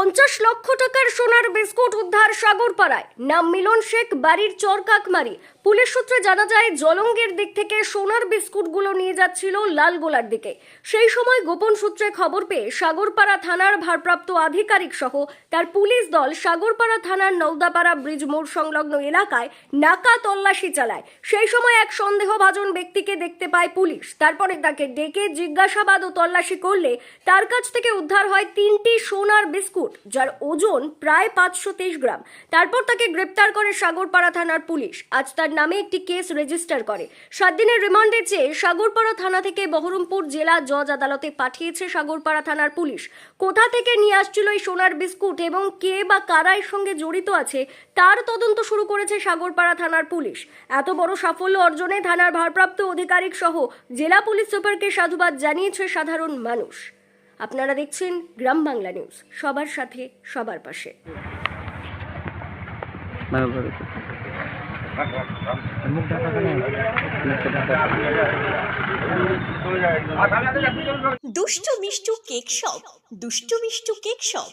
পঞ্চাশ লক্ষ টাকার সোনার বিস্কুট উদ্ধার সাগরপাড়ায়। নাম মিলন শেখ বাড়ির চর কাকমারি। পুলিশ সূত্রে জানা যায়, জলঙ্গের দিক থেকে সোনার বিস্কুটগুলো নিয়ে যাচ্ছিল লালগোলার দিকে। সেই সময় গোপন সূত্রে খবর পেয়ে সাগরপাড়া থানার ভারপ্রাপ্ত আধিকারিক সহ তার পুলিশ দল সাগরপাড়া থানার নৌদাপাড়া ব্রিজ মোড় সংলগ্ন এলাকায় নাকা তল্লাশি চালায়। সেই সময় এক সন্দেহভাজন ব্যক্তিকে দেখতে পায় পুলিশ। তারপরে তাকে ডেকে জিজ্ঞাসাবাদ ও তল্লাশি করলে তার কাছ থেকে উদ্ধার হয় তিনটি সোনার বিস্কুট, যার ওজন প্রায় পাঁচশো তেইশ গ্রাম। তারপর তাকে গ্রেপ্তার করে সাগরপাড়া থানার পুলিশ। আজ তার নামে একটি কেস রেজিস্টার করে। সাত দিনের রিমান্ডে চেয়ে সাগরপাড়া থানা থেকে বহরমপুর জেলা জজ আদালতে পাঠিয়েছে সাগরপাড়া থানার পুলিশ। কোথা থেকে নিয়ে আসছিল এই সোনার বিস্কুট এবং কে বা কারা সঙ্গে জড়িত আছে, তার তদন্ত শুরু করেছে সাগরপাড়া থানার পুলিশ। এত বড় সাফল্য অর্জনে থানার ভারপ্রাপ্ত আধিকারিক সহ জেলা পুলিশ সুপারকে সাধুবাদ জানিয়েছে সাধারণ মানুষ। আপনারা দেখছেন গ্রাম বাংলা নিউজ, সবার সাথে, সবার পাশে। মুখ ঢাকা কেন? দুষ্টু Mishtu cake shop. Dushtu Mishtu cake shop.